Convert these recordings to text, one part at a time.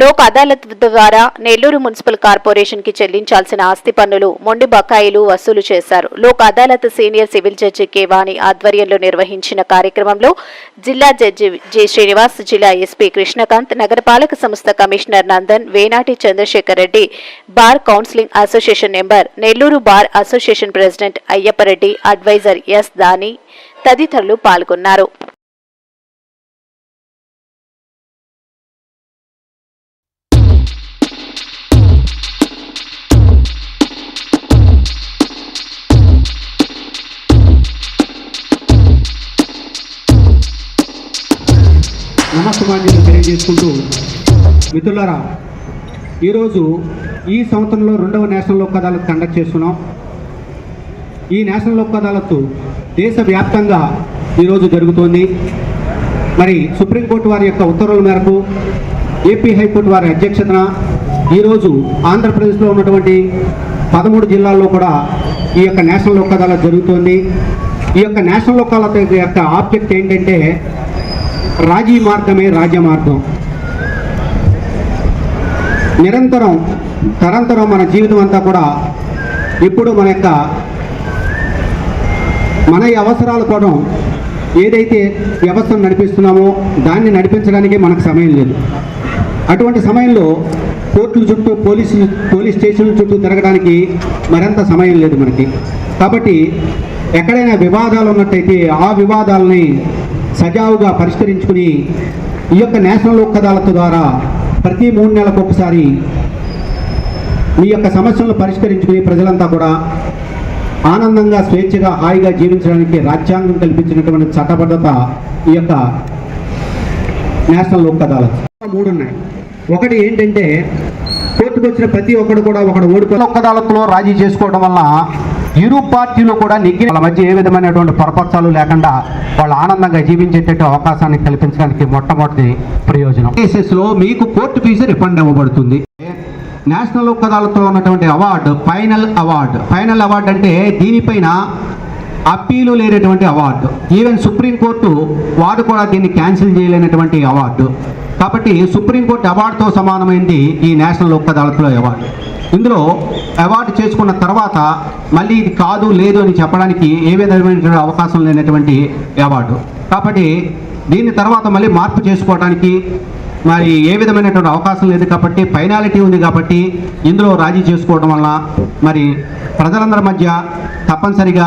లోక్ అదాలత్ ద్వారా నెల్లూరు మున్సిపల్ కార్పొరేషన్కి చెల్లించాల్సిన ఆస్తి పన్నులు మొండి బకాయిలు వసూలు చేశారు. Lok Adalat senior civil judge Kevani ఆధ్వర్యంలో నిర్వహించిన కార్యక్రమంలో జిల్లా జడ్జి జె శ్రీనివాస్ జిల్లా ఎస్పీ కృష్ణకాంత్ నగరపాలక సంస్థ commissioner Nandan Venati Chandrasekhar Reddy bar counselling association number Nellore bar association president Ayyappareddy advisor yes దాని తదితరులు పాల్గొన్నారు. నమస్కారాన్ని తెలియజేసుకుంటూ మిత్రులారా ఈరోజు ఈ సంవత్సరంలో రెండవ నేషనల్ లోక్ అదాలత్ కండక్ట్ చేస్తున్నాం. ఈ నేషనల్ లోక్ అదాలత్ దేశవ్యాప్తంగా ఈరోజు జరుగుతోంది. మరి సుప్రీంకోర్టు వారి యొక్క ఉత్తర్వుల మేరకు ఏపీ హైకోర్టు వారి అధ్యక్షతన ఈరోజు ఆంధ్రప్రదేశ్లో ఉన్నటువంటి పదమూడు జిల్లాల్లో కూడా ఈ యొక్క నేషనల్ లోక్ అదాలత్ జరుగుతోంది. ఈ యొక్క నేషనల్ లోక్ అదాలత్ యొక్క ఆబ్జెక్ట్ ఏంటంటే రాజీ మార్గమే రాజ్య మార్గం నిరంతరం తరంతరం మన జీవితం అంతా కూడా ఇప్పుడు మన యొక్క మన అవసరాల కోసం ఏదైతే వ్యవస్థను నడిపిస్తున్నామో దాన్ని నడిపించడానికి మనకు సమయం లేదు. అటువంటి సమయంలో కోర్టుల చుట్టూ పోలీసు పోలీస్ స్టేషన్ల చుట్టూ తిరగడానికి మరింత సమయం లేదు మనకి. కాబట్టి ఎక్కడైనా వివాదాలు ఉన్నట్టయితే ఆ వివాదాలని సజావుగా పరిష్కరించుకుని ఈ యొక్క నేషనల్ లోక్ అదాలత్ ద్వారా ప్రతి మూడు నెలలకు ఒకసారి మీ యొక్క సమస్యలను పరిష్కరించుకుని ప్రజలంతా కూడా ఆనందంగా స్వేచ్ఛగా హాయిగా జీవించడానికి రాజ్యాంగం కల్పించినటువంటి చట్టబద్ధత ఈ యొక్క నేషనల్ లోక్ అదాలత్ మూడు ఉన్నాయి. ఒకటి ఏంటంటే కోర్టుకు వచ్చిన ప్రతి ఒక్కడు కూడా ఒకడు ఓడిపోయి లోక్ అదాలత్లో రాజీ చేసుకోవడం వల్ల ఇరు పార్టీలు కూడా నెగ్గి వాళ్ళ మధ్య ఏ విధమైనటువంటి పొరపక్షాలు లేకుండా వాళ్ళు ఆనందంగా జీవించేటట్టు అవకాశాన్ని కల్పించడానికి మొట్టమొదటి ప్రయోజనం. కేసెస్లో మీకు కోర్టు ఫీజు రిఫండ్ ఇవ్వబడుతుంది. నేషనల్ ఒక్కదాలతో ఉన్నటువంటి award final award. Final award అంటే దీనిపైన అప్పీలు లేనటువంటి అవార్డు. ఈవెన్ సుప్రీంకోర్టు వారు కూడా దీన్ని క్యాన్సిల్ చేయలేనటువంటి అవార్డు. కాబట్టి సుప్రీంకోర్టు అవార్డుతో సమానమైంది ఈ నేషనల్ లోక్ అదాలత్లో అవార్డు. ఇందులో అవార్డు చేసుకున్న తర్వాత మళ్ళీ ఇది కాదు లేదు అని చెప్పడానికి ఏ విధమైనటువంటి అవకాశం లేనటువంటి అవార్డు కాబట్టి దీని తర్వాత మళ్ళీ మార్పు చేసుకోవడానికి మరి ఏ విధమైనటువంటి అవకాశం లేదు కాబట్టి ఫైనాలిటీ ఉంది కాబట్టి ఇందులో రాజీ చేసుకోవడం వల్ల మరి ప్రజలందరి మధ్య తప్పనిసరిగా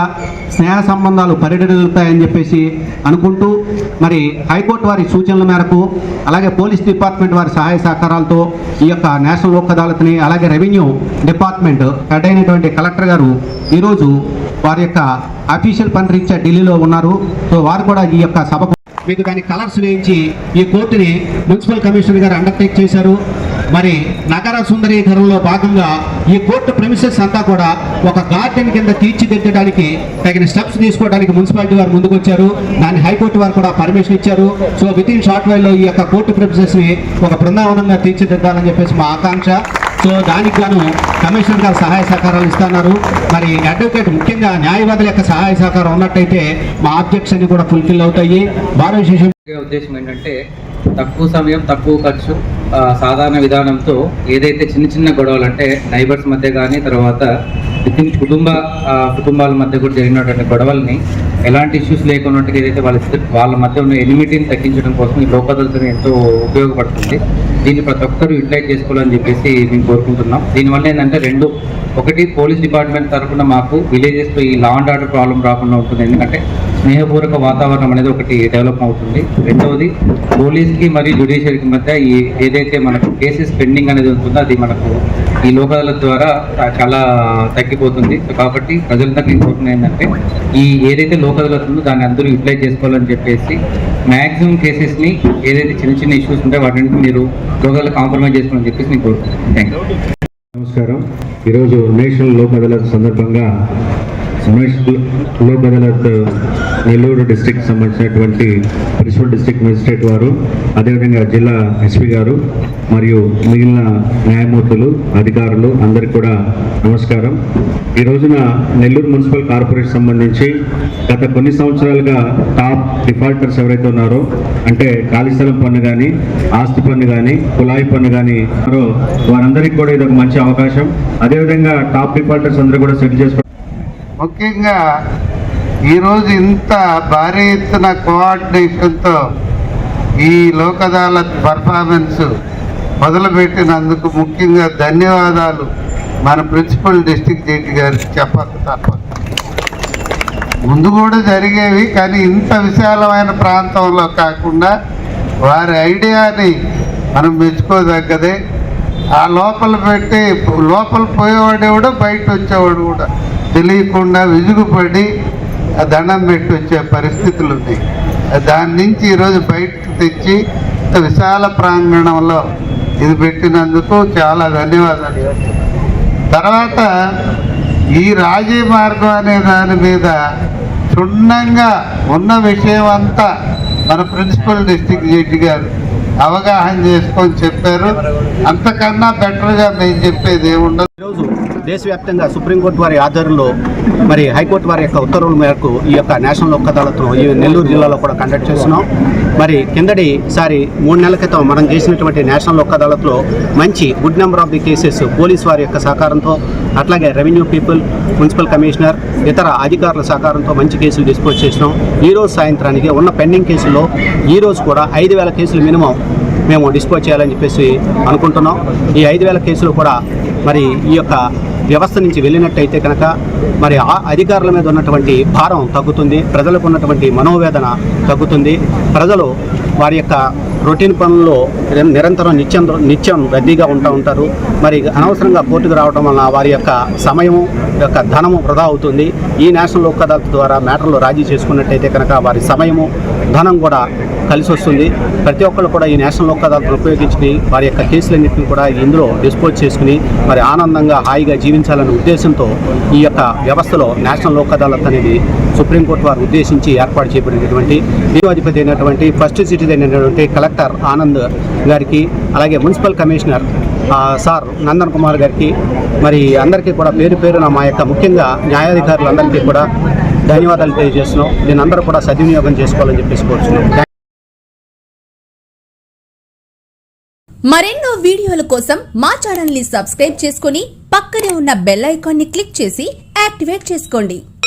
స్నేహ సంబంధాలు పరిడలుతాయని చెప్పేసి అనుకుంటూ మరి హైకోర్టు వారి సూచనల మేరకు అలాగే పోలీస్ డిపార్ట్మెంట్ వారి సహాయ సహకారాలతో ఈ యొక్క నేషనల్ లోక్ అదాలత్ని అలాగే రెవెన్యూ డిపార్ట్మెంట్ హెడ్ అయినటువంటి కలెక్టర్ గారు ఈరోజు వారి యొక్క అఫీషియల్ పని రీత్యా ఢిల్లీలో ఉన్నారు. సో వారు కూడా ఈ యొక్క సభకు మీకు దాని కలర్స్ వేయించి ఈ కోర్టుని మున్సిపల్ కమిషనర్ గారు అండర్టేక్ చేశారు. మరి నగర సుందరీకరణలో భాగంగా ఈ కోర్టు ప్రెమిసెస్ అంతా కూడా ఒక గార్డెన్ కింద తీర్చిదిద్దడానికి తగిన స్టెప్స్ తీసుకోవడానికి మున్సిపాలిటీ వారు ముందుకు వచ్చారు దాన్ని హైకోర్టు వారు కూడా పర్మిషన్ ఇచ్చారు. సో విత్ ఇన్ షార్ట్ వైల్లో ఈ యొక్క కోర్టు ప్రెమిసెస్ని ఒక బృందావనంగా తీర్చిదిద్దాలని చెప్పేసి మా ఆకాంక్ష. సో దానికి గాను కమిషనర్ గారు సహాయ సహకారాలు ఇస్తున్నారు. మరి అడ్వకేట్ ముఖ్యంగా న్యాయవాదుల యొక్క సహాయ సహకారం ఉన్నట్టయితే మా ఆబ్జెక్ట్స్ కూడా ఫుల్ఫిల్ అవుతాయి. భారత విశేషం ఉద్దేశం ఏంటంటే తక్కువ సమయం తక్కువ ఖర్చు సాధారణ విధానంతో ఏదైతే చిన్న చిన్న గొడవలు అంటే నైబర్స్ మధ్య కానీ తర్వాత వితిన్ కుటుంబ కుటుంబాల మధ్య కూడా జరిగినటువంటి గొడవల్ని ఎలాంటి ఇష్యూస్ లేకున్నట్టుగా ఏదైతే వాళ్ళ వాళ్ళ మధ్య ఉన్న ఎనిమిటీని తగ్గించడం కోసం ఈ లోకదలతను ఎంతో ఉపయోగపడుతుంది. దీన్ని ప్రతి ఒక్కరూ యూటిలైజ్ చేసుకోవాలని చెప్పేసి మేము కోరుకుంటున్నాం. దీనివల్ల ఏంటంటే రెండు ఒకటి పోలీస్ డిపార్ట్మెంట్ తరఫున మాకు విలేజెస్లో ఈ లా అండ్ ఆర్డర్ ప్రాబ్లం రాకుండా ఉంటుంది. ఎందుకంటే స్నేహపూర్వక వాతావరణం అనేది ఒకటి డెవలప్ అవుతుంది. రెండవది పోలీస్కి మరియు జ్యుడిషియరీకి మధ్య ఈ ఏదైతే మనకు కేసెస్ పెండింగ్ అనేది ఉంటుందో అది మనకు ఈ లోకాల ద్వారా చాలా తగ్గిపోతుంది. సో కాబట్టి ప్రజలు నేను కోరుకునేది ఏంటంటే ఈ ఏదైతే లోకల్ వస్తుందో దాన్ని అందరూ యూటిలైజ్ చేసుకోవాలని చెప్పేసి మ్యాక్సిమం కేసెస్ని ఏదైతే చిన్న చిన్న ఇష్యూస్ ఉంటాయో వాటిని మీరు లోకల్ కాంప్రమైజ్ చేసుకోవాలని చెప్పేసి నేను కోరుకుంటున్నాను. థ్యాంక్ నమస్కారం. ఈరోజు నేషనల్ లోక్ అదాలత్ సందర్భంగా సుమేష్ లోక్ అదాలత్ నెల్లూరు డిస్ట్రిక్ట్ సంబంధించినటువంటి ప్రిన్సిపల్ డిస్ట్రిక్ట్ మెజిస్ట్రేట్ వారు అదేవిధంగా జిల్లా ఎస్పీ గారు మరియు మిగిలిన న్యాయమూర్తులు అధికారులు అందరికీ కూడా నమస్కారం. ఈ రోజున నెల్లూరు మున్సిపల్ కార్పొరేషన్ సంబంధించి గత కొన్ని సంవత్సరాలుగా టాప్ డిఫాల్టర్స్ ఎవరైతే ఉన్నారో అంటే ఖాళీ స్థలం పన్ను కానీ ఆస్తి పన్ను కానీ కుళాయి పన్ను కానీ వారందరికీ కూడా ఇది ఒక మంచి అవకాశం. అదేవిధంగా టాప్ డిఫాల్టర్స్ అందరూ కూడా సెటిల్ చేసుకుంటారు ముఖ్యంగా ఈరోజు ఇంత భారీ ఎత్తున కోఆర్డినేషన్తో ఈ లోక్ అదాలత్ పర్ఫార్మెన్స్ మొదలుపెట్టినందుకు ముఖ్యంగా ధన్యవాదాలు మన ప్రిన్సిపల్ డిస్టిక్ జడ్జి గారికి చెప్పక తప్పదు. ముందు కూడా జరిగేవి కానీ ఇంత విశాలమైన ప్రాంతంలో కాకుండా వారి ఐడియాని మనం మెచ్చుకోదగ్గదే. ఆ లోపల పెట్టి లోపల పోయేవాడు కూడా బయట వచ్చేవాడు కూడా. తెలియకుండా విసుగుపడి దండం పెట్టి వచ్చే పరిస్థితులు ఉన్నాయి దాని నుంచి ఈరోజు బయటకు తెచ్చి విశాల ప్రాంగణంలో ఇది పెట్టినందుకు చాలా ధన్యవాదాలు. తర్వాత ఈ రాజీ మార్గం అనే దాని మీద క్షుణ్ణంగా ఉన్న విషయం అంతా మన ప్రిన్సిపల్ డిస్టిక్ జడ్జి గారు అవగాహన చేసుకొని చెప్పారు. అంతకన్నా బెటర్గా మేము చెప్పేది ఏముండదు. ఈరోజు దేశవ్యాప్తంగా సుప్రీంకోర్టు వారి ఆధ్వర్యంలో మరి హైకోర్టు వారి యొక్క ఉత్తర్వుల మేరకు ఈ యొక్క నేషనల్ లోక్ అదాలత్ను ఈ నెల్లూరు జిల్లాలో కూడా కండక్ట్ చేస్తున్నాం. మరి కిందటి సారి మూడు నెలల క్రితం మనం చేసినటువంటి నేషనల్ లోక్ అదాలత్లో మంచి good number of the cases police వారి యొక్క సహకారంతో అట్లాగే రెవెన్యూ పీపుల్ మున్సిపల్ కమిషనర్ ఇతర అధికారుల సహకారంతో మంచి కేసులు డిస్పోజ్ చేసినాం. ఈ రోజు సాయంత్రానికి ఉన్న పెండింగ్ కేసుల్లో ఈ రోజు కూడా ఐదు వేల కేసులు మినిమం మేము డిస్పోజ్ చేయాలని చెప్పేసి అనుకుంటున్నాం. ఈ ఐదు వేల కేసులు కూడా మరి ఈ యొక్క వ్యవస్థ నుంచి వెళ్ళినట్టయితే కనుక మరి ఆ అధికారుల మీద ఉన్నటువంటి భారం తగ్గుతుంది ప్రజలకు ఉన్నటువంటి మనోవేదన తగ్గుతుంది. ప్రజలు వారి యొక్క రొటీన్ పనుల్లో నిరంతరం నిత్యం నిత్యం రద్దీగా ఉంటూ ఉంటారు. మరి అనవసరంగా కోర్టుకు రావడం వలన వారి యొక్క సమయము యొక్క ధనము వృధా అవుతుంది. ఈ నేషనల్ లోక్ అదాలత్ ద్వారా మ్యాటర్లు రాజీ చేసుకున్నట్టయితే కనుక వారి సమయము ధనం కూడా కలిసి వస్తుంది. ప్రతి ఒక్కళ్ళు కూడా ఈ నేషనల్ లోక్ అదాలత్ను ఉపయోగించుకుని వారి యొక్క కేసులన్నింటినీ కూడా ఇందులో డిస్పోజ్ చేసుకుని మరి ఆనందంగా హాయిగా జీవించాలనే ఉద్దేశంతో ఈ యొక్క వ్యవస్థలో నేషనల్ లోక్ అదాలత్ అనేది సుప్రీంకోర్టు వారు ఉద్దేశించి ఏర్పాటు చేయబడినటువంటి దీవాధిపతి అయినటువంటి ఫస్ట్ సిటిజన్ అయినటువంటి కలెక్టర్ ఆనంద్ గారికి అలాగే municipal commissioner sir Nandan Kumar గారికి మరి అందరికీ కూడా పేరు పేరున మా యొక్క ముఖ్యంగా న్యాయాధికారులందరికీ కూడా ధన్యవాదాలు తెలియజేస్తున్నాం. దీని అందరూ కూడా సద్వినియోగం చేసుకోవాలని చెప్పేసి కోరుతున్నాం మరెన్నో వీడియోల కోసం మా ఛానల్ని సబ్స్క్రైబ్ చేసుకుని పక్కనే ఉన్న బెల్ ఐకాన్ని క్లిక్ చేసి యాక్టివేట్ చేసుకోండి.